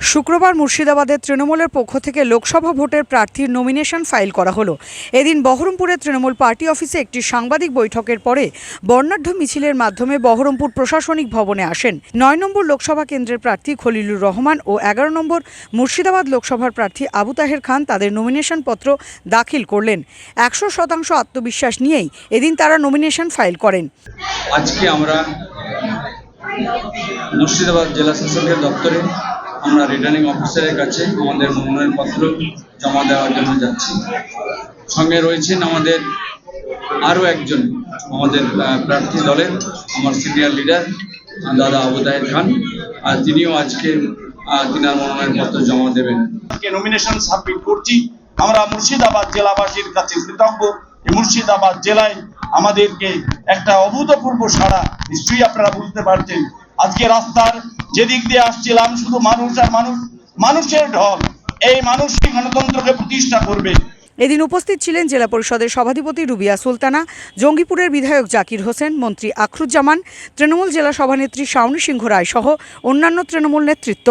শুক্রবার মুর্শিদাবাদের তৃণমূলের পক্ষ থেকে লোকসভা ভোটের প্রার্থীর নমিনেশন ফাইল করা হলো। এদিন বহরমপুরের তৃণমূল পার্টি অফিসে একটি সাংবাদিক বৈঠকের পরে বর্ণাঢ্য মিছিলের মাধ্যমে বহরমপুর প্রশাসনিক ভবনে আসেন। নয় নম্বর লোকসভা কেন্দ্রের প্রার্থী খলিলুর রহমান ও এগারো নম্বর মুর্শিদাবাদ লোকসভার প্রার্থী আবু তাহের খান তাদের নমিনেশন পত্র দাখিল করলেন। একশো শতাংশ আত্মবিশ্বাস নিয়েই এদিন তারা নমিনেশন ফাইল করেন। আজকে আমরা মুর্শিদাবাদ জেলা শাসকের দপ্তরে আমরা রিটার্নিং অফিসারের কাছে আমাদের মনোনয়নপত্র জমা দেওয়ার জন্য যাচ্ছি। সঙ্গে রয়েছেন আমাদের আরও একজন আমাদের প্রার্থী দলের আমার সিনিয়র লিডার দাদা আবু তাহের খান। আর তিনিও আজকে তিনার মনোনয়নপত্র জমা দেবেন। নমিনেশন সাবমিট করছি। আমরা মুর্শিদাবাদ জেলাবাসীর কাছে কৃতজ্ঞ। মুর্শিদাবাদ জেলায় আমাদেরকে একটা অভূতপূর্ব সাড়া নিশ্চয়ই আপনারা বুঝতে পারছেন। আজকে রাস্তার যেদিক দিয়ে আসছিলাম, শুধু মানুষ আর মানুষ, মানুষের ঢল। এই মানুষই গণতন্ত্রকে প্রতিষ্ঠা করবে। এদিন উপস্থিত ছিলেন জেলা পরিষদের সভাধিপতি রুবিয়া সুলতানা, জঙ্গিপুরের বিধায়ক জাকির হোসেন, মন্ত্রী আখরুজ্জামান, তৃণমূল জেলা সভানেত্রী শাওনি সিংহ রায় সহ অন্যান্য তৃণমূল নেতৃত্ব।